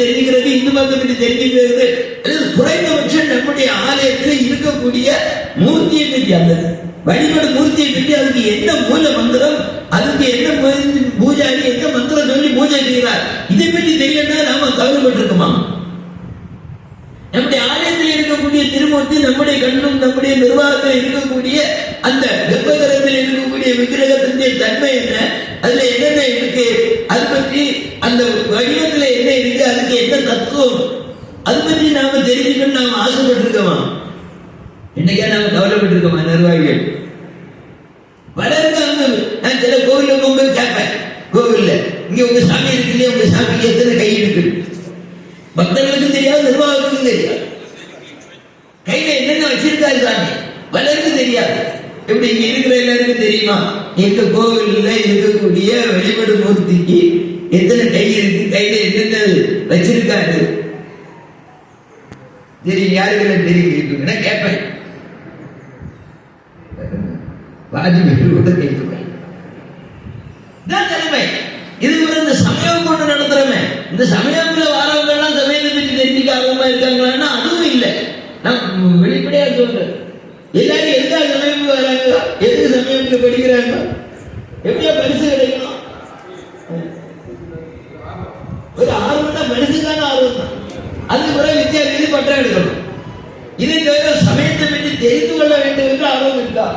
தெரிஞ்சுக்கிறது இந்து மதம் என்று தெரிஞ்சுக்கிறது குறைந்தபட்சம் நம்முடைய ஆலயத்தில் இருக்கக்கூடிய மூர்த்தியை பற்றி அந்த வழிபாடு மூர்த்தியை பற்றி அதுக்கு என்ன மூல மந்திரம் அதுக்கு என்ன பூஜாரி என்ன மந்திரம் சொல்லி பூஜை செய்கிறார்? இதை பற்றி தெரியலன்னா நாம கவலைப்பட்டிருக்குமா? நம்முடைய ஆலயத்தில் இருக்கக்கூடிய திருமூர்த்தி நம்முடைய கண்ணும் நம்முடைய நிர்வாகத்தில் இருக்கக்கூடிய அந்த கர்ப்பகிரகத்தில் இருக்கக்கூடிய விக்கிரகத்தினுடைய தன்மை என்ன? அதுல என்னென்ன இருக்கு? அது பற்றி அந்த வடிவத்துல என்ன இருக்கு? அதுக்கு என்ன தத்துவம்? அது பற்றி நாம தெரிஞ்சுக்கணும் நாம ஆசைப்பட்டிருக்கோமா? என்னைக்கா நாம கவலைப்பட்டிருக்கோமா நிர்வாகிகள்? வளர்ந்து அங்க நான் சில கோவில போகும்போது கேட்பேன். கோவில்ல. இங்க உங்க சாமி இருக்கு இல்லையா? உங்க சாமிக்கு எத்தனை கை இருக்கு? பக்தர்களுக்கும் தெரியாது நிர்வாகத்துக்கும் தெரியாது. கையில என்னென்ன வச்சிருக்காரு சாமி? வளர்ந்து தெரியாது. எப்படி இங்க இருக்கிற எல்லாருக்கும் தெரியுமா? இந்த கோவில்ல இருக்கக்கூடிய வழிபடு மூர்த்திக்கு எத்தனை கை இருக்கு? கையில என்னென்ன வச்சிருக்காரு? தெரியும் யாருக்கெல்லாம் தெரியும் கேட்பேன். வாஜ்பேயி கூட கேட்கிறேன் இது இந்த சமயம் கொண்டு நடத்துறமே. இந்த சமயத்துல வாரவங்க எல்லாம் சமயத்தை பற்றி தெரிஞ்சுக்க ஆர்வமா இருக்காங்களான்னா அதுவும் இல்லை. நான் வெளிப்படையா சொல்றேன். எல்லாரும் எதுக்காக சமயம் படிக்கிறாங்க? எப்படியா பரிசு கிடைக்கணும்? ஒரு ஆர்வம் தான் பரிசுக்கான ஆர்வம் தான் அதுக்கு பிறகு வித்தியார்த்தி பட்டம் எடுக்கணும். இதை தவிர சமயத்தை பற்றி தெரிந்து கொள்ள வேண்டும் என்று ஆர்வம் இருக்கா?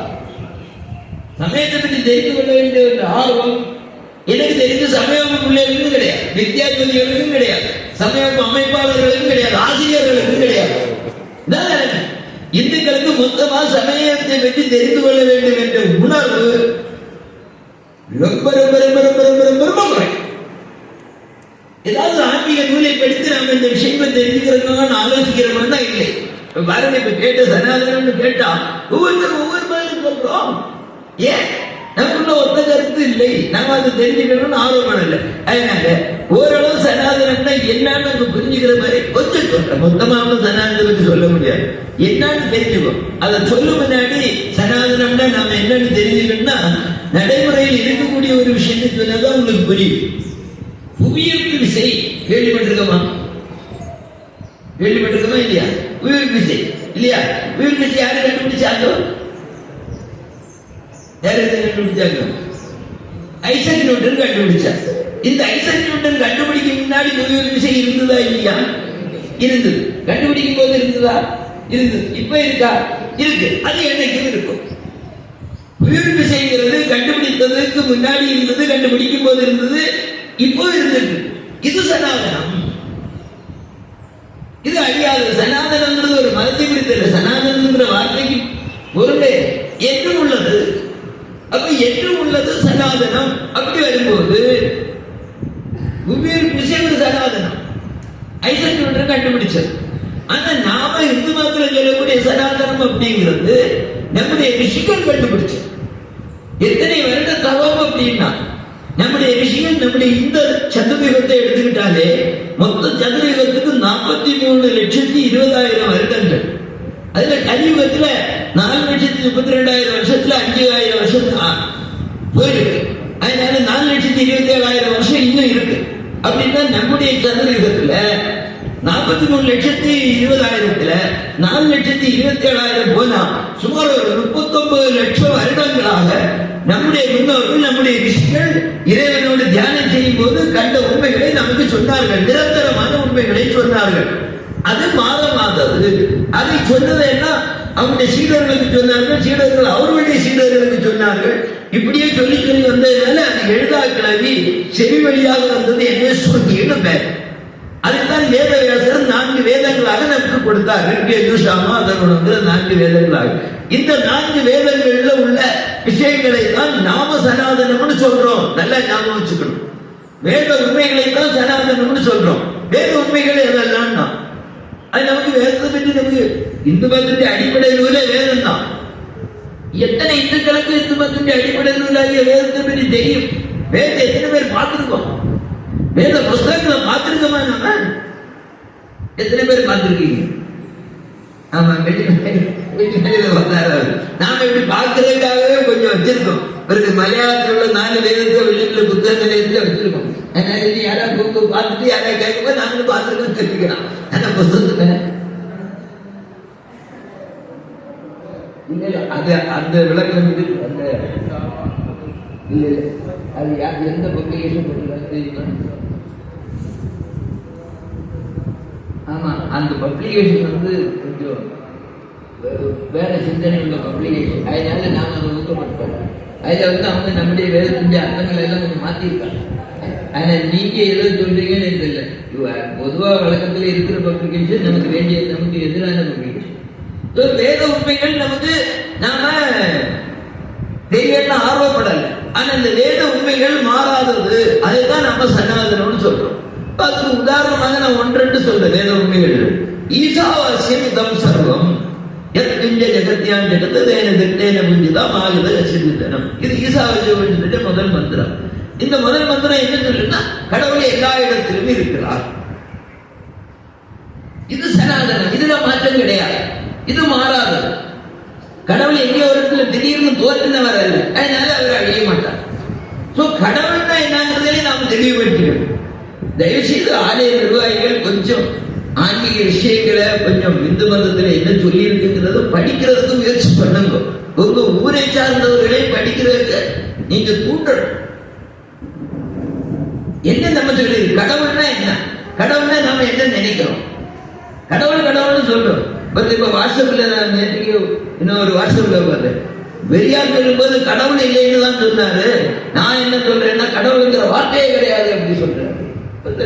சமயத்தை பற்றி தெரிந்து கொள்ள வேண்டும் என்ற ஆர்வம் எனக்கு தெரிந்து சமயம் பிள்ளைகளுக்கும் கிடையாது. வித்தியாபதிகளுக்கும் கிடையாது. சமயம் அமைப்பாளர்களுக்கும் கிடையாது. ஆசிரியர்களுக்கும் கிடையாது. இதான் இந்துக்களுக்கு மொத்தமா சமயத்தை பற்றி தெரிந்து கொள்ள வேண்டும் என்ற உணர்வு ரொம்ப ரொம்ப ரொம்ப ரொம்ப ரொம்ப ரொம்ப ரொம்ப குறை. ஏதாவது ஆன்மீக நூலை படித்து நாம் இந்த விஷயங்களை தெரிஞ்சுக்கிறோம் ஆலோசிக்கிறோம்னா இல்லை. இப்ப பாருங்க இப்ப கேட்ட சனாதனம் கேட்டா ஒவ்வொருத்தரும் ஒவ்வொரு பதிலும் சொல்றோம் ஏன்? நமக்குள்ள ஒத்த கருத்து இல்லை. நாம அது தெரிஞ்சுக்கணும்னு ஆர்வம் இல்லை. அதனால ஓரளவு சனாதனம்னா என்னன்னு நம்ம புரிஞ்சுக்கிற மாதிரி கொஞ்சம் சொல்றேன் மொத்தமாக சனாதனத்தை சொல்ல முடியாது. என்னன்னு தெரிஞ்சுக்கோ அதை சொல்லும் முன்னாடி சனாதனம்னா நாம என்னன்னு தெரிஞ்சுக்கணும்னா நடைமுறையில் இருக்கக்கூடிய ஒரு விஷயத்தை சொன்னாதான் உங்களுக்கு புரியும். புவியீர்ப்பு விசை கேள்விப்பட்டிருக்கோமா? கேள்விப்பட்டிருக்கோமா இல்லையா? புவியீர்ப்பு விசை. இல்லையா? புவியீர்ப்பு விசை யாரு கண்டுபிடிச்சாங்க? யாரு கண்டுபிடிச்சாங்க ஐசக் நியூட்டன் கண்டுபிடிச்சார் இந்த ஐசக் நியூட்டன் கண்டுபிடிக்கும் முன்னாடி புதிய புவியீர்ப்பு விசை இருந்ததா இல்லையா இருந்தது கண்டுபிடிக்கும் போது இருந்ததா இருந்தது இப்ப இருக்கா இருக்கு அது என்னைக்கும் இருக்கும் உயிர் விசைங்கிறது கண்டுபிடித்ததுக்கு முன்னாடி இருந்தது கண்டுபிடிக்கும் போது இருந்தது இப்போ இருந்துட்டு இது சனாதனம் இது அழியாது சனாதனம்ன்றது ஒரு மதத்தை குறித்து இல்லை சனாதனம்ங்கிற வார்த்தைக்கு பொருளே என்றும் உள்ளது அப்ப என்று உள்ளது சனாதனம். அப்படி வரும்போது வெவ்வேறு விஷயம் சனாதனம். ஐசக் நியூட்டன் கண்டுபிடிச்சது. ஆனா நாம இந்து மக்கள் சொல்லக்கூடிய சனாதனம் அப்படிங்கிறது நம்முடைய ரிஷிகள் கண்டுபிடிச்சது. எத்தனை வருட தவம் அப்படின்னா நம்முடைய ரிஷிகள் நம்முடைய இந்த சதுர்யுகத்தை எடுத்துக்கிட்டாலே மொத்த சதுர்யுகத்துக்கு நாற்பத்தி மூணு லட்சத்தி இருபதாயிரம் வருடங்கள். அதுல கலியுகத்துல நாலு லட்சத்தி முப்பத்தி ரெண்டாயிரம் வருஷத்துல அஞ்சாயிரம் வருஷம் போயிருக்கு. அதனால நாலு லட்சத்தி இருபத்தி ஏழாயிரம் வருஷம் இன்னும் இருக்கு. அப்படின்னா நம்முடைய சந்திரயுகத்துல நாற்பத்தி மூணு லட்சத்தி இருபதாயிரத்துல நாலு லட்சத்தி இருபத்தி ஏழாயிரம் போனா சுமார் ஒரு முப்பத்தொன்பது லட்சம் வருடங்களாக நம்முடைய முன்னோர்கள் நம்முடைய ரிஷிகள் இறைவனோடு தியானம் செய்யும் போது கண்ட உண்மைகளை நமக்கு சொன்னார்கள். நிரந்தரமான உண்மைகளை சொன்னார்கள். அது மாறமாதது அதை சொன்னதெல்லாம் அவருடைய சீடர்களுக்கு சொன்னார்கள் சீடர்கள் அவர்களுடைய சீடர்களுக்கு சொன்னார்கள். இப்படியே சொல்லி சொல்லி வந்ததுனால அது எழுதா கிளவி செவி வழியாக வந்தது என்ன சொல்லின்னு பேர் அதுதான் வேதவியாசர் நான்கு வேதங்களாக நமக்கு கொடுத்தார். யுஷாமா அதனோட நான்கு வேதங்களாக. இந்த நான்கு வேதங்கள்ல உள்ள விஷயங்களை தான் நாம சனாதனம்னு சொல்றோம். நல்லா ஞாபகம் வச்சுக்கணும். வேத உண்மைகளை தான் சனாதனம்னு சொல்றோம். வேத உண்மைகள் எதெல்லாம் அது நமக்கு வேதத்தை பற்றி நமக்கு இந்து மதத்தின் அடிப்படை நூலே வேதம் தான் எத்தனை இந்துக்களுக்கு இந்து மதத்தின் அடிப்படை நூலாகிய வேதத்தை பற்றி தெரியும் வேதத்தை எத்தனை பேர் பார்த்துருக்கோம் வேத புஸ்தகங்களை பார்த்துருக்கோமா நம்ம எத்தனை பேர் பார்த்துருக்கீங்க ஆமா வெளியில வந்தாரு அவரு. நாம இப்படி பார்க்கறதுக்காகவே கொஞ்சம் வச்சிருக்கோம் இவருக்கு மலையாளத்தில் உள்ள நாலு வேதத்தை வெளியில ஒரு புத்தக நிலையத்துல வச்சிருக்கோம் அதனால இது யாரா கூப்பிட்டு பார்த்துட்டு யாரா கேட்கும்போது நாங்களும் பார்த்துருக்கோம் தெரிஞ்சுக்கலாம் அந்த புத்தகத்துல இல்ல இல்ல அது அந்த விளக்கம் இது அந்த இல்ல அது யார் எந்த பப்ளிகேஷன் போட்டுருக்காங்க தெரியுமா ஆமா அந்த பப்ளிகேஷன் வந்து கொஞ்சம் வேற சிந்தனை உள்ள பப்ளிகேஷன் அதனால நாம அதை ஊக்கப்படுத்தோம் அதுல வந்து அவங்க நம்முடைய வேதத்தின் அர்த்தங்கள் எல்லாம் கொஞ்சம் மாத்திருக்காங்க ஆனால் நீங்க எதை சொல்கிறீங்கன்னு தெரியல. இவ- பொதுவாக வழக்கத்தில் இருக்கிற பப்ளிகேஷன் நமக்கு வேண்டிய நமக்கு எதிரான பப்ளிகேஷன். வேத உண்மைகள் நமக்கு நாம தெரியல ஆர்வப்படலை. ஆனால் இந்த வேத உண்மைகள் மாறாதது. அதுதான் நம்ம சனாதனம்னு சொல்றோம். இப்ப அதுக்கு உதாரணமாக நான் ஒன்றெண்டு சொல்றேன் வேத உண்மைகள். ஈசாவாசியம் இதம் சர்வம். எத்கிஞ்ச ஜெகத்யான் ஜெகத்து தேன திட்டேன புஞ்சிதம் ஆகுது சிந்தித்தனம் இது ஈசாவாசியம் முதல் மந்திரம். இந்த முதல் மந்திரம் என்ன சொல்லுன்னா கடவுள் எல்லா இடத்திலும் இருக்கிறார். இது சனாதனம். இதுல மாற்றம் கிடையாது. இது மாறாதது. கடவுள் எங்கே ஒரு இடத்துல திடீர்னு தோற்றினவர் அல்ல. அதனால அவர் அழிய மாட்டார். சோ கடவுள்னா என்னங்கிறதே நாம் தெளிவுபடுத்திக்கணும். தயவு செய்து ஆலய நிர்வாகிகள் கொஞ்சம் ஆன்மீக விஷயங்களை கொஞ்சம் இந்து மதத்தில் என்ன சொல்லி இருக்குங்கிறத படிக்கிறதுக்கு முயற்சி பண்ணுங்க. உங்க ஊரை சார்ந்தவர்களை படிக்கிறதுக்கு நீங்க தூண்டணும். என்ன நம்ம சொல்லி கடவுள்னா என்ன? கடவுள்னா நாம என்ன நினைக்கிறோம்? கடவுள் கடவுள்னு சொல்றோம். பட் இப்ப வாட்ஸ்அப்ல நான் நேற்றுக்கு இன்னொரு வாட்ஸ்அப்ல பார்த்தேன். பெரியார் சொல்லும்போது கடவுள் இல்லைன்னு தான் சொன்னாரு. நான் என்ன சொல்றேன்னா கடவுளுங்கிற வார்த்தையே கிடையாது அப்படி சொல்றேன்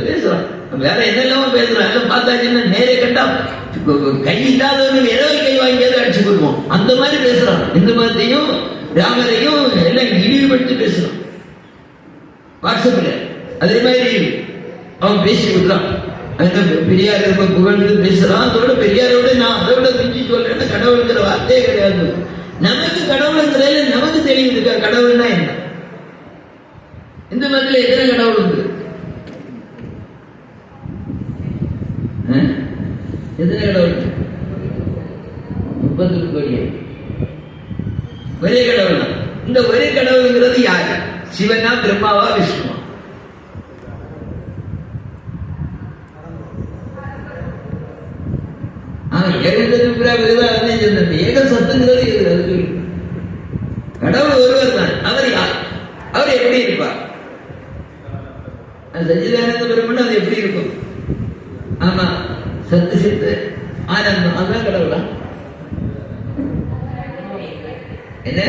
பேசுறான் வேற என்னெல்லாமோ பேசுறான் எல்லாம் பார்த்தாச்சுன்னா நேரே கண்டா கை இல்லாதவங்க ஏதோ கை வாங்கியாவது அடிச்சு கொடுப்போம். அந்த மாதிரி பேசுறான் இந்த மாதிரியும் ராமரையும் எல்லாம் இழிவுபடுத்தி பேசுறான் வாட்ஸ்அப்ல அதே மாதிரி அவன் பேசி விடுறான் அந்த பெரியார் ரொம்ப புகழ்ந்து பேசுறான். அதோட பெரியாரோட நான் அதோட மிஞ்சி சொல்றேன்னா கடவுளுங்கிற வார்த்தையே கிடையாது. நமக்கு கடவுளுங்கிறதுல நமக்கு தெளிவு இருக்கா கடவுள்னா என்ன? இந்த மதத்துல எத்தனை கடவுள் உண்டு? எத்தனை கடவுள்? முப்பத்தி கோடி. ஒரே கடவுள் தான் இந்த ஒரே கடவுளுங்கிறது யாரு? சிவனா பிரம்மாவா விஷ்ணு? ஆனா ஏக சத்துங்கிறது இது கடவுள் ஒருவர் தான். அவர் யார்? அவர் எப்படி இருப்பார்? சச்சிதானந்த பெருமன் அது எப்படி இருக்கும்? ஆமா சத்து சித்து ஆனந்தம். அதுதான் கடவுளா என்ன?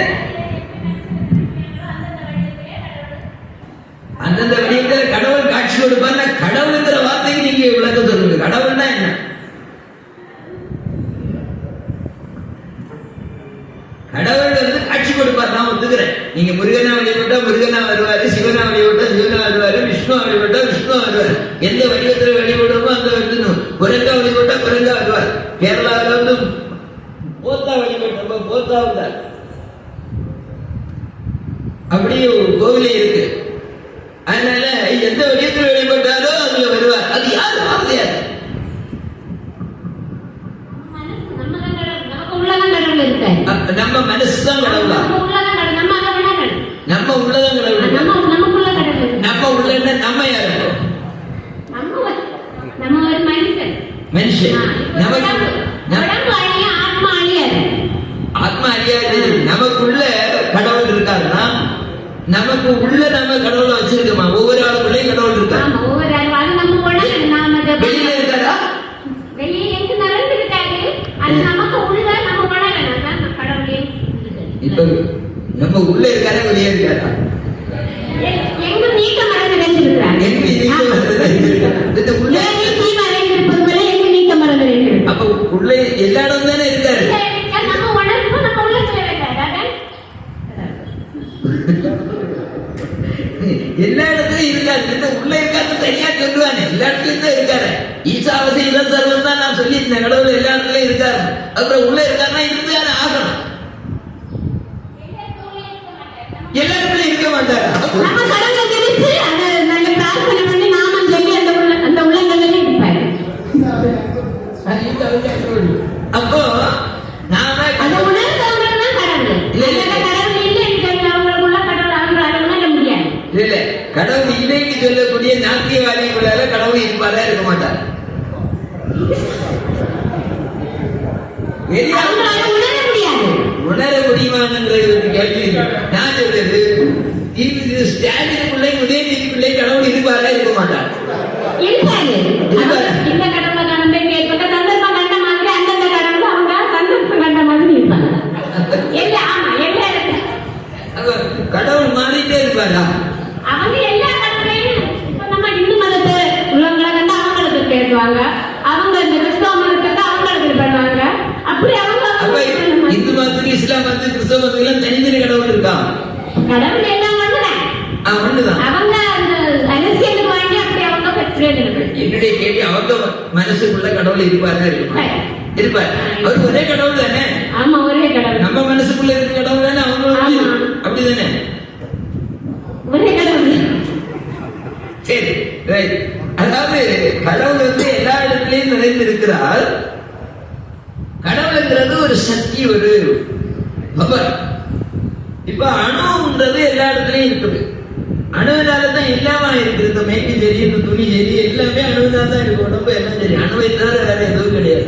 அந்தந்த வடிவத்துல கடவுள். காட்சி கொடுப்பார் கடவுள் வார்த்தைக்கு நீங்க விளக்கம் சொல்லுங்க கடவுள்னா என்ன கடவுள் வந்து காட்சி கொடுப்பார் நான் ஒத்துக்கிறேன் நீங்க முருகனா வழிபட்டா முருகனா வருவாரு சிவனா வழிபட்டா சிவனா வருவாரு விஷ்ணு வழிபட்டா விஷ்ணு வருவாரு. எந்த வடிவத்துல வழிபடுமோ அந்த வந்து குரங்கா வழிபட்டா குரங்கா வருவார். கேரளாவில் வந்து போத்தா வழிபட்டப்ப போத்தா வந்தார் அப்படியே ஒரு கோவிலே இருக்கு. அதனால எந்த வடிவத்தில் வழிபட்டாரோ அதுல வருவார். அது யாரு வார்த்தையாது நம்ம தான் கடவுள். நமக்கு உள்ளதான் கடவுள் இருக்காரு. அப்ப நம்ம மனசுதான் கடவுளா நம்ம உள்ளதான் கடவுள். நம்ம அதை விடணும். நம்ம உள்ளதான் கடவுள் நம்ம நமக்குள்ள கடவுள் இருக்கு. நம்ம உள்ள நம்ம யாரு நம்ம ஒரு- நம்ம ஒரு மனுஷன் மனுஷன் ஆ, இப்ப நமக்கு உடம்பு நம்ம- உடம்பு அழியும், ஆத்மா அழியாது. ஆத்மா அறியாது நமக்குள்ள கடவுள் இருக்காருன்னா நமக்கு உள்ள நம்ம கடவுளை வச்சிருக்கோமா ஒவ்வொரு ஆளுக்குள்ளேயும் கடவுள் இருக்கா ஆமா, ஒவ்வொரு ஆளும் அது நம்ம உடம்பு. நாம அதை வெளியில இருக்காரா வெளியே எங்க நடந்து இருக்காது அது நமக்கு உள்ள நம்ம உணரணும் அதான் நம்ம கடவுளே இருக்குது. இப்ப நம்ம உள்ள இருக்காரா வெளியே இருக்காரா எ- எங்க நீக்க மறந்து வைத்திருக்கிறார் எங்க நீக்க மறந்து வைத்திருக்கிறார். இந்த உள்ள நீ மறைந்திருப்பது போல எங்க நீக்க மறந்து வைத்திருக்கிறார் அப்ப உள்ள எல்லா இடம் தானே இருக்காரு நம்ம உணர்வு நம்ம உள்ளத்துல இருக்காது அதான் எல்லா இடத்துலயும் இருக்காரு. இந்த உள்ள இருக்காரு தனியா சொல்லுவானே. எல்லா இடத்துலயும் தான் இருக்காரு. ஈசாவசி இதான் சர்வம் தான் நான் சொல்லியிருந்தேன். கடவுள் எல்லா இடத்துலயும் இருக்காரு. அப்புறம் உள்ள இருக்காருன்னா இருந்துதானே ஆகணும். எல்லா இடத்துலயும் இருக்க மாட்டாரு. நம்ம கடவுளை தெரிஞ்சு அந்த நல்ல பிரார்த்தனை பண்ணி நாமம் சொல்லி அந்த உள்ள அந்த உள்ளங்களில் இருப்பாரு அப்போ நாம அந்த உணர்ந்தவங்க தான் கடவுள் இல்ல, இல்ல. அந்த கடவுள் இல்லைன்னு சொல்லி அவங்களுக்குள்ள கடவுள் அவங்களால உணர முடியாது இல்ல இல்ல இருப்பாரா இருக்க மாட்டார். உணர முடியுமாங்கிறது கேள்வி. நான் சொல்றது ஸ்டாலின் பிள்ளை உதயநிதி பிள்ளை கடவுள் இருப்பாரா இருக்க மாட்டார் இருப்பாரு இருப்பாரு. அவங்க இந்த கடவுளை காணும்போது ஏற்பட்ட சந்தர்ப்பம் கண்ட மாதிரி அந்தந்த கடவுள் அவங்க சந்தர்ப்பம் கண்ட மாதிரி இருப்பாங்க எல்லா ஆமா எல்லா இடத்துல அப்ப கடவுள் மாறிட்டே இருப்பாரா அவங்க எல்லா கடவுளையும் இப்ப நம்ம இந்து மதத்தை உள்ளவங்களை கண்டு அவங்களுக்கு பேசுவாங்க அவங்க இந்த கிறிஸ்தவ மதத்தை அவங்களுக்கு இது பண்ணுவாங்க அப்படி அவங்க அப்ப அவங்க இந்து மதத்துக்கு இஸ்லாம் மதத்துக்கு கிறிஸ்தவ மதத்துக்கு எல்லாம் தனித்தனி கடவுள் இருக்கான் கடவுள் எல்லாம் ஒண்ணுதான் ஆ, ஒண்ணுதான் அவங்க அந்த அரசியலுக்கு வாங்கி அப்படி அவங்க பெற்றுறாங்க என்னுடைய கேள்வி அவங்க மனசுக்குள்ள கடவுள் இருப்பாரா இருப்பார் இருப்பார். அவர் ஒரே கடவுள் தானே? ஆமா ஒரே கடவுள். நம்ம மனசுக்குள்ள இருக்க கடவுள் தானே அவங்க ஆமா. அப்படிதானே ஒரே கடவுள். சரி ரைட் அதாவது கடவுள் வந்து எல்லா இடத்துலயும் நிறைந்து இருக்கிறார் கடவுளுங்கிறது ஒரு சக்தி ஒரு பவர். இப்ப அணுன்றது எல்லா இடத்துலயும் இருக்குது. அணுவினால தான் எல்லாமே இருக்குது இந்த மேக்கு சரி இந்த துணி சரி எல்லாமே அணுவினால தான் இருக்கு. உடம்பு எல்லாம் சரி. அணுவை தவிர வேற எதுவும் கிடையாது.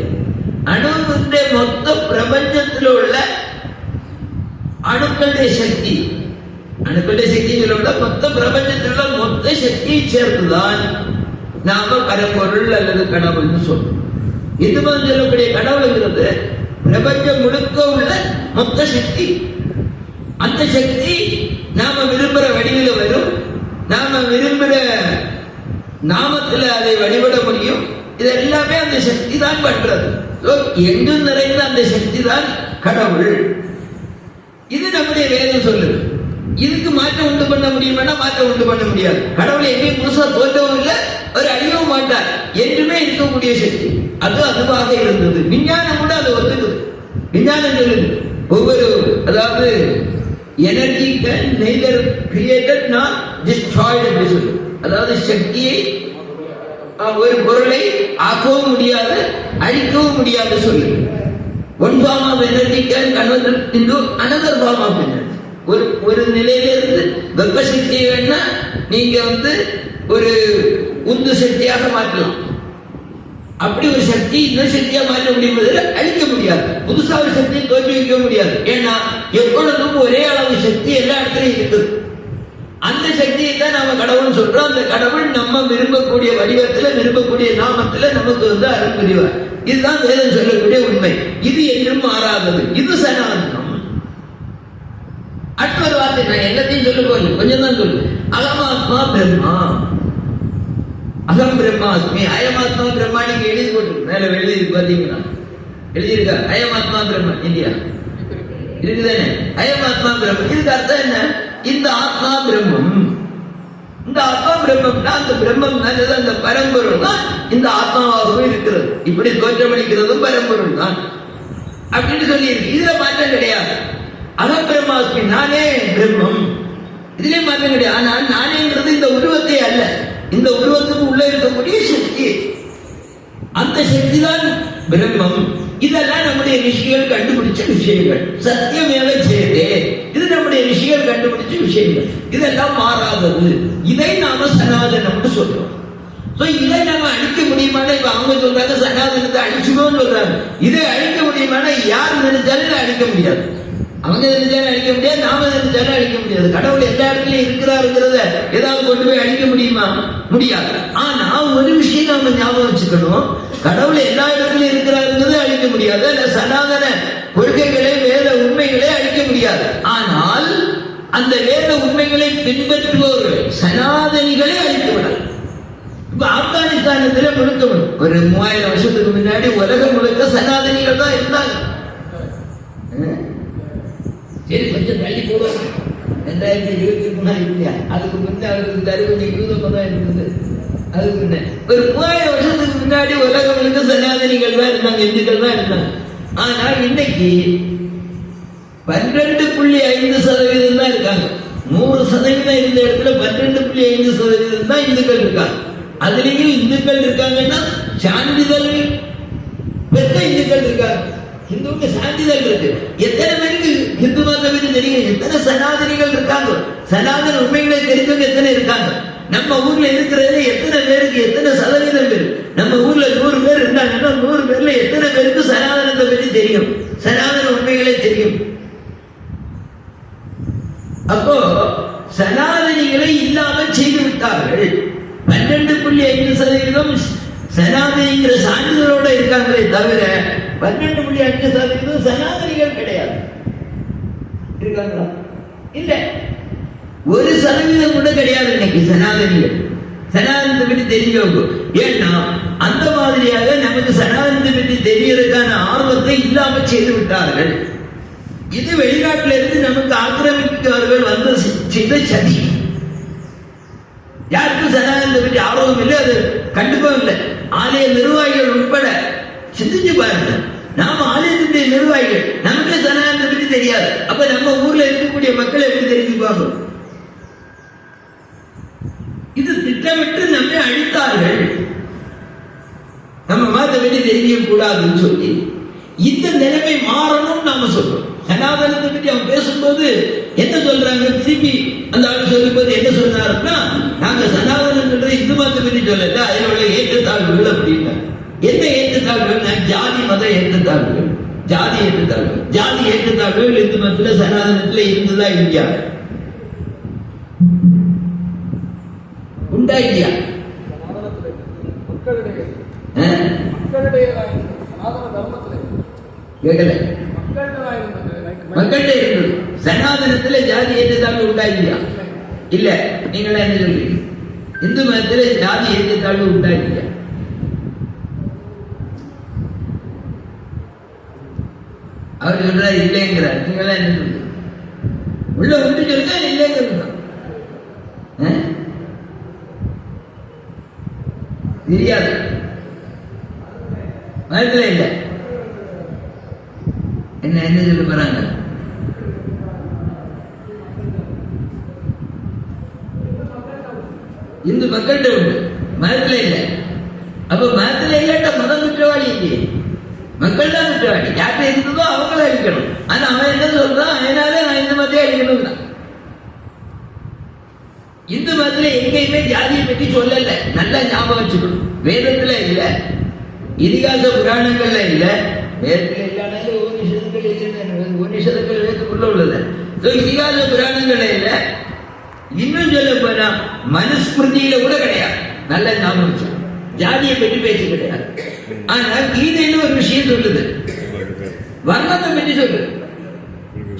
அணுவுடைய மொத்த பிரபஞ்சத்தில் உள்ள அணுக்களுடைய சக்தி. அணுக்களுடைய சக்தி விட மொத்த பிரபஞ்சத்தில் உள்ள மொத்த சக்தியை சேர்த்துதான் நாம பரம்பொருள் அல்லது கடவுள்னு சொல்றோம். இது மாதிரி சொல்லக்கூடிய கடவுள்ங்கிறது பிரபஞ்சம் முழுக்க உள்ள மொத்த சக்தி. அந்த சக்தி நாம விரும்புற வடிவில வரும். நாம விரும்புகிற நாமத்தில் அதை வழிபட முடியும். இது எல்லாமே அந்த சக்தி தான் பண்றது. எங்கும் நிறைந்த அந்த சக்தி தான் கடவுள். இது நம்முடைய வேதம் சொல்லுது. இதுக்கு மாற்றம் உண்டு பண்ண முடியுமானா மாற்றம் உண்டு பண்ண முடியாது. கடவுளை எங்கேயும் புதுசா தோற்றவும் இல்லை. அவர் அழியவும் மாட்டார். என்றுமே இருக்கக்கூடிய சக்தி. அது அதுவாக இருந்தது. விஞ்ஞானம் கூட அதை ஒத்துக்குது. விஞ்ஞானம் சொல்லுது. ஒவ்வொரு அதாவது energy can neither created not destroyed அப்படின்னு சொல்லு அதாவது சக்தியை ஒரு பொருளை ஆக்கவும் முடியாது அழிக்கவும் முடியாது சொல்லு one form of energy can convert into another form of energy ஒரு ஒரு நிலையில இருந்து வெப்ப சக்தியை வேணா நீங்க வந்து ஒரு உந்து சக்தியாக மாற்றலாம். அப்படி ஒரு சக்தி இன்னொரு சக்தியா மாற்ற முடியும் அழிக்க முடியாது. புதுசா ஒரு சக்தியை தோற்றுவிக்க முடியாது. ஏன்னா எப்பொழுதும் ஒரே அளவு சக்தி எல்லா இடத்துலையும் இருக்குது. அந்த சக்தியை தான் நாம கடவுள்னு சொல்றோம். அந்த கடவுள் நம்ம விரும்பக்கூடிய வடிவத்துல விரும்பக்கூடிய நாமத்துல நமக்கு வந்து அருள் புரிவார். இதுதான் வேதம் சொல்லக்கூடிய உண்மை. இது என்றும் மாறாதது. இது சனாதனம். அடுத்த வார்த்தை நான் எல்லாத்தையும் சொல்ல போகல. கொஞ்சம் தான் சொல்லு. அகமாத்மா பிரம்மா. அகம் பிரம்மாஸ்மி. அயமாத்மா பிரம்மா நீங்க எழுதி போட்டு மேல எழுதி பாத்தீங்கன்னா பாத்தீங்களா எழுதியிருக்கா அயமாத்மா பிரம்மா இந்தியா இருக்குதானே? அயமாத்மா பிரம்மம் இதுக்கு அர்த்தம் என்ன? இந்த ஆத்மா பிரம்மம் இந்த ஆத்மா பிரம்மம்னா அந்த பிரம்மம் நல்லது அந்த பரம்பொருள் தான். இந்த ஆத்மாவாகவும் இருக்கிறது. இப்படி தோற்றமளிக்கிறதும் பரம்பொருள் தான். அப்படின்னு சொல்லியிருக்கு. இதுல மாற்றம் கிடையாது. அகப்பிரம்மாஸ்மி நானே பிரம்மம் இதுலயே மாற்றம் கிடையாது. ஆனால் நானேங்கிறது இந்த உருவத்தை அல்ல. இந்த உருவத்துக்கு உள்ள இருக்கக்கூடிய சக்தி. அந்த சக்தி தான் பிரம்மம் இதெல்லாம் நம்முடைய ரிஷிகள் கண்டுபிடிச்ச விஷயங்கள். சத்தியமேவ ஜெயதே. இது நம்முடைய ரிஷிகள் கண்டுபிடிச்ச விஷயங்கள். இதெல்லாம் மாறாதது. இதை நாம சனாதனம்னு சொல்றோம். இதை நம்ம அழிக்க முடியுமானா இப்ப அவங்க சொல்றாங்க சனாதனத்தை அழிச்சுக்கோன்னு சொல்றாங்க. இதை அழிக்க முடியுமானா யார் நினைச்சாலும் இதை அழிக்க முடியாது. அவங்க நினைச்சாலும் அழிக்க முடியாது? நாம நினைச்சாலும் அழிக்க முடியாது? கடவுள் எல்லா இடத்துலயும் இருக்கிறாருங்கிறத ஏதாவது கொண்டு போய் அழிக்க முடியுமா? முடியாது. ஆனா ஒரு விஷயம் நாம ஞாபகம் வச்சுக்கணும். கடவுள் எல்லா இடத்துலயும் இருக்கிறாருங்கிறது அழிக்க முடியாது. அந்த சனாதன கொள்கைகளை வேத உண்மைகளை அழிக்க முடியாது. ஆனால் அந்த வேத உண்மைகளை பின்பற்றுபவர்கள் சனாதனிகளை அழித்து விடலாம். இப்ப ஆப்கானிஸ்தானத்துல முழுக்க முழுக்க. ஒரு மூவாயிரம் வருஷத்துக்கு முன்னாடி உலகம் முழுக்க சனாதனிகள் தான் இருந்தாங்க அஹ்? சரி கொஞ்சம் தள்ளி போடுவாங்க ரெண்டாயிரத்தி இருபத்தி மூணா இல்லையா அதுக்கு முன்னே அவருக்கு தருவது யூத இருந்தது அதுக்கு முன்ன ஒரு மூவாயிரம் வருஷத்துக்கு முன்னாடி உலகம் முழுக்க சனாதனிகள் தான் இருந்தாங்க இந்துக்கள் தான் இருந்தாங்க ஆனால் இன்னைக்கு பன்னெண்டு புள்ளி ஐந்து சதவீதம் தான் இருக்காங்க நூறு சதவீதம் இருந்த இடத்துல பன்னெண்டு புள்ளி ஐந்து சதவீதம் தான் இந்துக்கள் இருக்காங்க அதுலயும் இந்துக்கள் இருக்காங்கன்னா சான்றிதழ் பெற்ற இந்துக்கள் இருக்காங்க இந்துவுக்கு சான்றிதழ் இருக்கு. எத்தனை பேருக்கு இந்து மதம் தெரியும்? எத்தனை சனாதனிகள் இருக்காங்க? சனாதன உண்மைகளை தெரிஞ்சவங்க எத்தனை இருக்காங்க? நம்ம ஊர்ல இருக்கிறதுல எத்தனை பேருக்கு எத்தனை சதவீதம் பேர்? நம்ம ஊர்ல நூறு பேர் இருந்தாங்கன்னா நூறு பேர்ல எத்தனை பேருக்கு சனாதனத்தை பற்றி தெரியும்? சனாதன உண்மைகளே தெரியும். அப்போ சனாதனிகளை இல்லாமல் செய்து விட்டார்கள். பன்னெண்டு புள்ளி ஐந்து சதவீதம் சனாதனிங்கிற சான்றிதழோட இருக்காங்களே தவிர பன்னெண்டு புள்ளி அஞ்சு சதவீதம் சனாதனிகள் கிடையாது. இருக்காங்களா? இல்லை. ஒரு சதவீதம் கூட கிடையாது இன்னைக்கு சனாதனிகள். சனாதனத்தை பற்றி தெரிஞ்சவங்க. ஏன்னா அந்த மாதிரியாக நமக்கு சனாதனத்தை பற்றி தெரியறதுக்கான ஆர்வத்தை இல்லாம செய்து விட்டார்கள். இது வெளிநாட்டில இருந்து நமக்கு ஆக்கிரமிப்பவர்கள் வந்து செய்த சதி. யாருக்கும் சனாதனத்தை பற்றி ஆர்வம் இல்லை அது கண்டுக்கவும் இல்லை. ஆலய நிர்வாகிகள் உட்பட சிந்திச்சு பாருங்க. நாம ஆலயத்துடைய நிர்வாகிகள் நமக்கே சனாதனத்தை பற்றி தெரியாது. அப்ப நம்ம ஊர்ல இருக்கக்கூடிய மக்கள் எப்படி தெரிஞ்சுப்பாங்க இது திட்டமிட்டு நம்மை அழித்தார்கள். நம்ம மதத்தை பற்றி தெரிய கூடாதுன்னு சொல்லி இந்த நிலைமை மாறணும் நாம சொல்றோம். சனாதனத்தை பற்றி அவன் பேசும்போது என்ன சொல்றாங்க? திருப்பி அந்த ஆள் சொல்லும்போது என்ன சொன்னாருன்னா நாங்க சனாதனன்றது இந்து மதத்தை பற்றி சொல்லல. அதில் உள்ள ஏற்றத்தாழ்வுகள் அப்படின்னா என்ன ஏற்றத்தாழ்வுகள்னா ஜாதி மத ஏற்றத்தாழ்வுகள். ஜாதி ஏற்றத்தாழ்வுகள். ஜாதி ஏற்றத்தாழ்வுகள் இந்து மதத்துல சனாதனத்துல இருந்ததா இல்லையா? உண்டா இல்லையா மக்களிடையே கேட்கல. மக்கள்கிட்ட இருந்தது. சனாதனத்துல ஜாதி ஏற்றத்தாழ்வு உண்டா இல்லையா இல்ல நீங்களா என்ன சொல்றீங்க? இந்து மதத்தில் ஜாதி ஏற்றத்தாழ்வு உண்டா இல்லையா அவர் சொல்றாரு இல்லைங்கிறார். நீங்களா என்ன சொல்றீங்க? உள்ள உண்டு சொல்லுங்க இல்லைங்கிறது தெரியாது. மதத்தில் இல்லை. என்ன என்ன சொல்ல போறாங்க? இந்து மக்கள்கிட்ட உண்டு. மதத்துல இல்லை. அப்ப மதத்துல இல்லாட்ட மதம் குற்றவாளி இல்லையே மக்கள் தான் குற்றவாளி. யார்கிட்ட இருந்ததோ அவங்கள அழிக்கணும் ஆனா அவன் என்ன சொல்றான்? அதனால நான் இந்த மதத்தை அழிக்கணும் இந்து மதத்துல எங்கேயுமே ஜாதியை பற்றி சொல்லல. நல்லா ஞாபகம் வச்சுக்கணும். வேதத்துல இல்ல. இதிகாச புராணங்கள்ல இல்ல. வேதத்துல இல்லாத உபனிஷத்துக்கள் இல்லை உபனிஷத்துக்கள் வேதத்துக்குள்ள உள்ளது. இதிகாச புராணங்கள்ல இல்லை. இன்னும் சொல்ல போனா மனுஸ்மிருதியில கூட கிடையாது. நல்ல ஞாபகம் ஜாதியை பற்றி பேச்சு கிடையாது. ஆனா கீதைன்னு ஒரு விஷயம் சொல்லுது. வர்ணத்தை பற்றி சொல்லுது.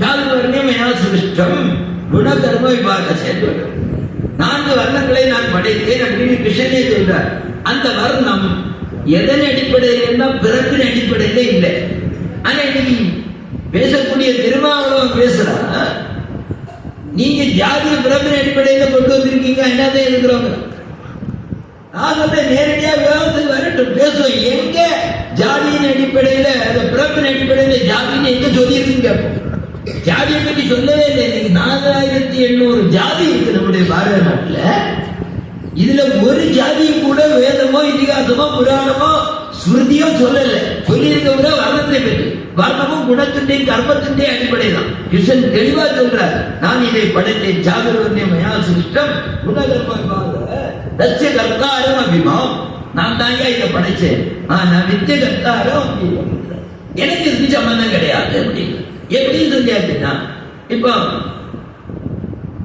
சாதுவர்ணியம் என சிருஷ்டம். குணகர்ம விபாக சேர்ந்து நான்கு வர்ணங்களை நான் படைத்தேன் அப்படின்னு கிருஷ்ணனே சொல்றார். அந்த வர்ணம் எதன் அடிப்படையில் பிறப்பின் அடிப்படையிலே இல்லை. ஆனா இன்னைக்கு பேசக்கூடிய திருமாவளவன் பேசுறா நீங்க ஜாதிய பிறப்பின் அடிப்படையில் கொண்டு வந்திருக்கீங்க? என்னதான் இருக்கிறவங்க நான் சொல்றேன் நேரடியா விவாதத்துக்கு வரட்டும். பேசுவோம். எங்க ஜாதியின் அடிப்படையில் அந்த பிறப்பின் அடிப்படையில் ஜாதின்னு எங்க சொல்லியிருக்கீங்க? ஜாதியை பற்றி சொல்லவே இல்லை. இன்னைக்கு நாலாயிரத்தி எண்ணூறு ஜாதி இருக்கு நம்முடைய பாரத நாட்டில். இதுல ஒரு ஜாதி கூட வேதமோ இதிகாசமோ புராணமோ ஸ்மிருதியோ சொல்லலை. சொல்லியிருக்க விட வர்ணத்தை பற்றி. வர்ணமும் குணத்தின்றையும் கர்மத்தின்றையும் அடிப்படை தான் கிருஷ்ணன் தெளிவா சொல்றார் நான் இதை படைத்தேன் ஜாகிரவர்ணே மயா சிருஷ்டம் குணகர்மமாக தட்ச கர்த்தாரம் அபிமாம். நான் தாங்க இதை படைச்சேன் ஆனா வித்திய கர்த்தாரம் அபிமாம். எனக்கு இதுக்கு சம்பந்தம் கிடையாது அப்படின்னு எப்படின்னு சொல்லியாச்சுன்னா இப்போ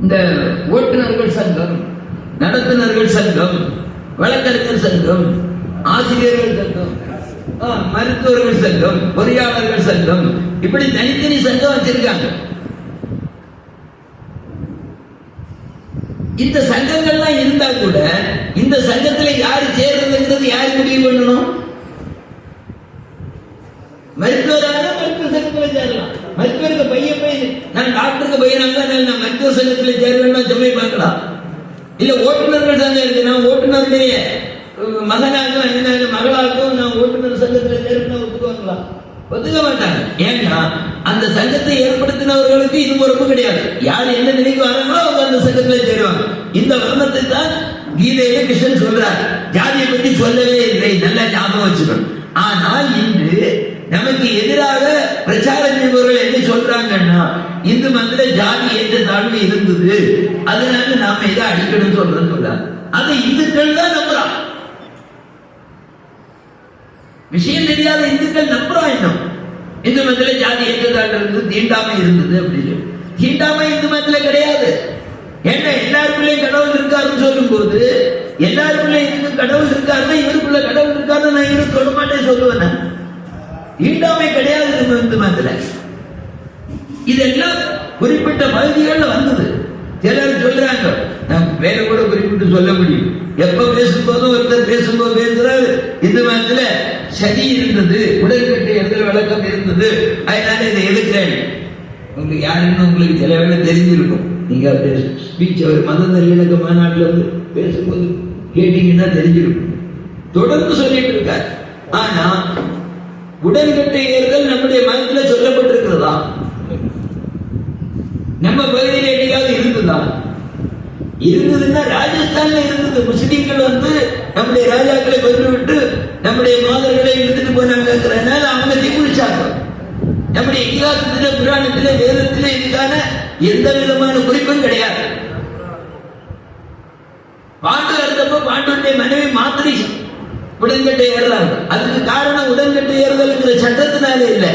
இந்த ஓட்டுநர்கள் சங்கம் நடத்துனர்கள் சங்கம் வழக்கறிஞர் சங்கம் ஆசிரியர்கள் சங்கம் மருத்துவர்கள் சங்கம் பொறியாளர்கள் சங்கம் இப்படி தனித்தனி சங்கம் வச்சிருக்காங்க. இந்த சங்கங்கள்லாம் இருந்தா கூட இந்த சங்கத்துல யாரு சேர்றதுங்கிறது யாரு முடிவு பண்ணணும்? மருத்துவராக மருத்துவ சங்கத்துல சேரலாம். மருத்துவருக்கு பையன் பையன் நான் டாக்டருக்கு பையனாக நான் மருத்துவ சங்கத்துல சேருவேன்னா சொல்லி பார்க்கலாம் இல்ல ஓட்டுநர்கள் சங்கம் இருக்கு நான் ஓட்டுநருடைய அஹ், மகனாகவும் என்ன மகளாகவும் நான் ஓட்டுநர் சங்கத்தில் சேருவேன்னா ஒத்துக்குவாங்களா ஒத்துக்க மாட்டாங்க. ஏன்னா அந்த சங்கத்தை ஏற்படுத்தினவர்களுக்கு இது பொறுப்பு கிடையாது. யார் என்ன நினைக்கு வராங்களோ அவங்க அந்த சங்கத்தில் சேருவாங்க. இந்த வர்ணத்தை தான் கீதையில கிருஷ்ணன் சொல்றார். ஜாதியை பற்றி சொல்லவே இல்லை. நல்லா ஞாபகம் வச்சுக்கணும். ஆனால் இன்று நமக்கு எதிராக பிரச்சாரம் செய்பவர்கள் என்ன சொல்றாங்கன்னா இந்து மதத்துல ஜாதி ஏற்ற தாழ்வு இருந்தது. அதனால நாம இதை அடிக்கணும்னு சொல்றேன்னு சொல்றாங்க அதை இந்துக்கள் தான் நம்புறான் விஷயம் தெரியாத இந்துக்கள் நம்புறோம் இன்னும் இந்து மதத்துல ஜாதி ஏற்றத்தாழ் தீண்டாம தீண்டாமை இருந்தது அப்படின்னு. தீண்டாமை இந்து மதத்துல கிடையாது. ஏன்னா எல்லாருக்குள்ளேயும் கடவுள் இருக்காருன்னு சொல்லும் போது எல்லாருக்குள்ள இருக்கு கடவுள் இருக்காருன்னா இவருக்குள்ள கடவுள் இருக்காருன்னு நான் இவருக்கு சொல்ல மாட்டேன் சொல்லுவேன் நான். தீண்டாமை கிடையாது இந்து மதத்துல. இதெல்லாம் குறிப்பிட்ட பகுதிகளில் வந்தது. சிலர் சொல்றாங்க நான் வேற கூட குறிப்பிட்டு சொல்ல முடியும். எப்ப பேசும்போதும் ஒருத்தர் பேசும்போது பேசுறாரு. இந்த மதத்துல சதி இருந்தது உடல்கட்டு எதிர் விளக்கம் இருந்தது? அதனால இதை எதுக்குறேன் உங்களுக்கு யாருன்னு உங்களுக்கு சில வேலை தெரிஞ்சிருக்கும். நீங்க ஸ்பீச் அவர் மத நல்லிணக்க மாநாட்டில் வந்து பேசும்போது கேட்டீங்கன்னா தெரிஞ்சிருக்கும். தொடர்ந்து சொல்லிட்டு இருக்கார். ஆனா உடன்கட்டை ஏறுதல் நம்முடைய மதத்துல சொல்லப்பட்டிருக்கிறதா? நம்ம பகுதியில் எங்கேயாவது இருந்ததா? இருந்ததுன்னா ராஜஸ்தான்ல இருந்தது. முஸ்லீம்கள் வந்து நம்முடைய ராஜாக்களை கொண்டு விட்டு நம்முடைய மாதர்களை இழுத்துட்டு போனாங்கிறதுனால அவங்க தீக்குளிச்சாங்க. நம்முடைய இதிகாசத்திலே புராணத்துல வேதத்திலே இதுக்கான எந்த விதமான குறிப்பும் கிடையாது. பாண்டு இருந்தப்போ பாண்டுடைய மனைவி மாத்திரை உடன்கட்டை ஏறலாம். அதுக்கு காரணம் உடன்கட்டை ஏறுதல்ங்கிற சட்டத்தினாலே இல்லை.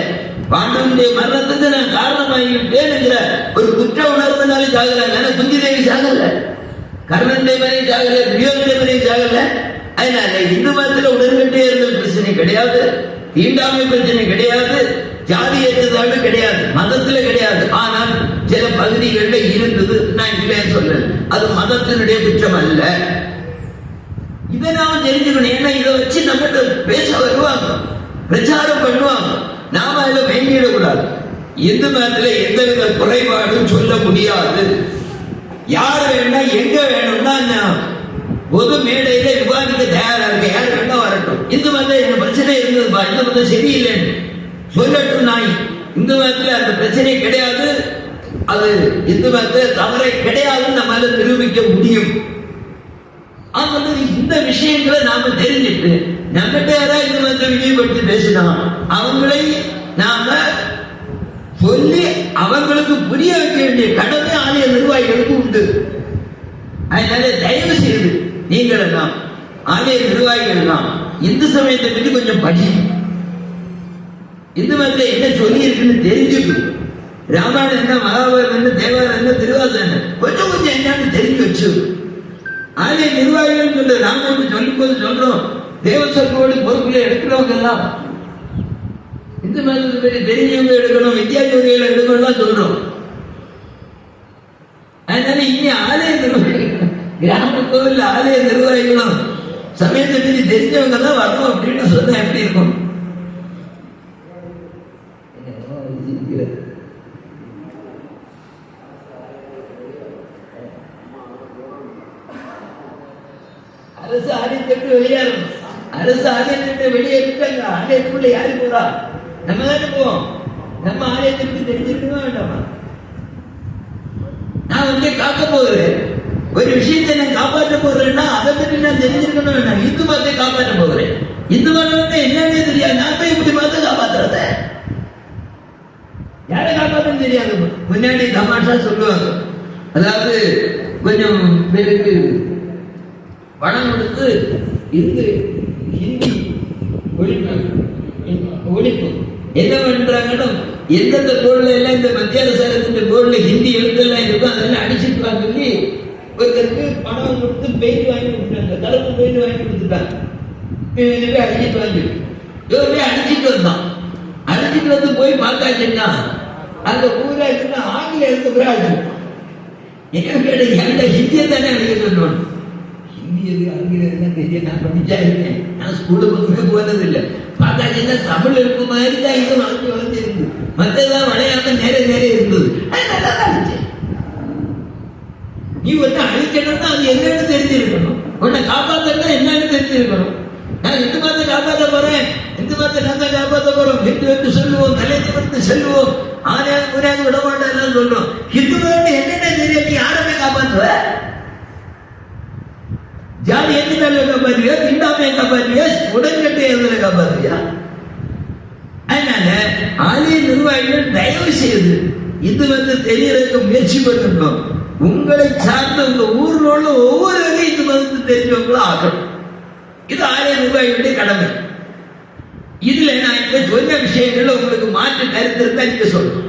பாண்டவனுடைய மரணத்துக்கு நான் காரணமாகிவிட்டேன்ங்கிற ஒரு குற்ற உணர்வுனாலே சாகுறாங்க ஆனா குந்தி தேவி சாகல. கர்ணனுடைய மனைவி சாகல துரியோதனுடைய மனைவி சாகல. அதனால இந்து மதத்துல உடன்கட்டை ஏறுதல் பிரச்சனை கிடையாது. தீண்டாமை பிரச்சனை கிடையாது. ஜாதி ஏற்றதாடு கிடையாது. மதத்துல கிடையாது. ஆனால் சில பகுதிகளில் இருந்தது நான் இல்லைன்னு சொல்றேன்? அது மதத்தினுடைய குற்றம் அல்ல. இதை நாம தெரிஞ்சுக்கணும். ஏன்னா இதை வச்சு நம்மகிட்ட பேச வருவாங்க. பிரச்சாரம் பண்ணுவாங்க. நாம அதில் வேண்டிடக்கூடாது. இந்து மதத்தில் எந்தவித குறைபாடும் சொல்ல முடியாது. யார் வேணா எங்க வேணும்னா நான் பொது மேடையில விவாதிக்க தயாரா இருக்கு யார் வேணா வரட்டும். இந்து மதத்தில் இந்த பிரச்சனை இருந்ததுப்பா. இந்த மதம் சரியில்லைன்னு சொல்லட்டும் நாய். இந்து மதத்துல அந்த பிரச்சனை கிடையாது. அது இந்து மதத்துல தவறை கிடையாதுன்னு நம்மளால நிரூபிக்க முடியும். ஆகவே இந்த விஷயங்களை நாம தெரிஞ்சுட்டு நம்மகிட்ட யாராவது இந்த மாதிரி விஜயப்படுத்தி பேசினா அவங்களை நாம சொல்லி அவங்களுக்கு புரிய வைக்க வேண்டிய கடமை ஆலய நிர்வாகிகளுக்கு உண்டு. அதனால தயவு செய்து நீங்கள் எல்லாம் ஆலய நிர்வாகிகள் எல்லாம் இந்து சமயத்தை பற்றி கொஞ்சம் படி இந்து மதத்தில் என்ன சொல்லி இருக்குன்னு தெரிஞ்சுக்கணும். ராமாயணம் என்ன மகாபாரதம் என்ன தேவாரம் என்ன திருவாசம் என்ன கொஞ்சம் கொஞ்சம் என்னன்னு தெரிஞ்சு வச்சு ஆலய நிர்வாகிகள் சொல்ற நாம சொல்லும் போது சொல்றோம். தேவசத்தோடு பொறுப்புல எடுக்கிறவங்க எல்லாம். இந்து மதத்தை பற்றி தெரிஞ்சவங்க எடுக்கணும் வித்தியாசங்களை எடுக்கணும்லாம் சொல்றோம். அதனால இனி ஆலய நிர்வாகம் கிராம கோவில் ஆலய நிர்வாகிகளும் சமயத்தை பற்றி தெரிஞ்சவங்க தான் வரணும் அப்படின்னு சொன்னா எப்படி இருக்கும்? அரசு ஆலயத்திற்கு வெளியேறும். அரசு ஆலயத்திற்கு வெளியேறிட்டாங்க ஆலயத்துக்குள்ள யாரு போறா? நம்ம தானே போவோம். நம்ம ஆலயத்திற்கு தெரிஞ்சிருக்கணும் வேண்டாமா? நான் வந்து காக்க போகிறேன். ஒரு விஷயத்தை நான் காப்பாற்ற போறேன்னா அதை பற்றி நான் தெரிஞ்சிருக்கணும் நான் இந்து மதத்தை காப்பாற்ற போகிறேன். இந்து மதத்தை என்னன்னே தெரியாது. நான் போய் இப்படி மதத்தை காப்பாத்துறத. யாரை காப்பாற்றணும் தெரியாது. முன்னாடி தமாஷா சொல்லுவாங்க. அதாவது கொஞ்சம் பேருக்கு பணம் கொடுத்து இந்து ஹிந்தி ஒழிப்பு ஒழிப்பு. என்ன பண்றாங்கன்னா எந்தெந்த போர்டில் எல்லாம் இந்த மத்திய அரசாங்கத்தின் போர்டில் ஹிந்தி எழுத்தெல்லாம் இருக்கும் அதெல்லாம் அடிச்சுட்டு வா சொல்லி ஒருத்தருக்கு பணம் கொடுத்து பெயிண்ட் வாங்கி கொடுத்தாங்க தலைப்பு பெயிண்ட் வாங்கி கொடுத்துட்டாங்க. இவன் அடிச்சிட்டு வாங்கி போய் அடிச்சிட்டு வந்தான். அடிச்சிட்டு வந்து போய் பார்த்தாச்சுன்னா அந்த ஊரா இருந்து ஆங்கில எழுத்து பூரா என்ன கேட்டு என்கிட்ட ஹிந்தியை தானே அடிக்க சொன்னோம் ஹிந்தி ஆங்கிலம் என்ன தெரியும் நான் படிச்சா இருக்கேன். நான் ஸ்கூலுக்கு பக்கமே போனது இல்லை பார்த்தாச்சுன்னா தமிழ் இருக்கும் மாதிரி தான் இது வளர்ந்து வளர்ச்சி இருந்து மற்றதான் விளையாட நேர நேர இருந்தது அது நல்லா தான் இருந்துச்சு நீ ஒன்று அழிக்கணும்னா அது என்னன்னு தெரிஞ்சிருக்கணும். உன்னை காப்பாத்தா என்னன்னு தெரிஞ்சிருக்கணும். நான் இந்து மதத்தை காப்பாற்ற போறேன்? இந்து மதத்தை நான் காப்பாற்ற போறோம்? என்று என்று சொல்லுவோம் தலைத்து வந்து செல்வோம் ஆனையாக முறையாக விட மாட்டேன் சொல்றோம். இந்து மதத்தை என்னென்ன தெரியும்? நீ யாருமே காப்பாற்றுவ ஜாதி எதுனால காப்பாற்றியா தீண்டாமையை காப்பாற்றியா உடன்கட்டை எதுல காப்பாற்றியா அதனால ஆலய நிர்வாகிகள் தயவு செய்து இது வந்து தெரியறதுக்கு முயற்சி பண்ணணும். உங்களை சார்ந்த உங்க ஊர்ல உள்ள ஒவ்வொரு இந்து மதத்தை தெரிஞ்சவங்களும் ஆகணும். இது ஆயிரம் ரூபாயுடைய கடமை. இதுல நான் இப்ப சொன்ன விஷயங்கள்ல உங்களுக்கு மாற்று கருத்து இருந்தா நீங்க சொல்லணும்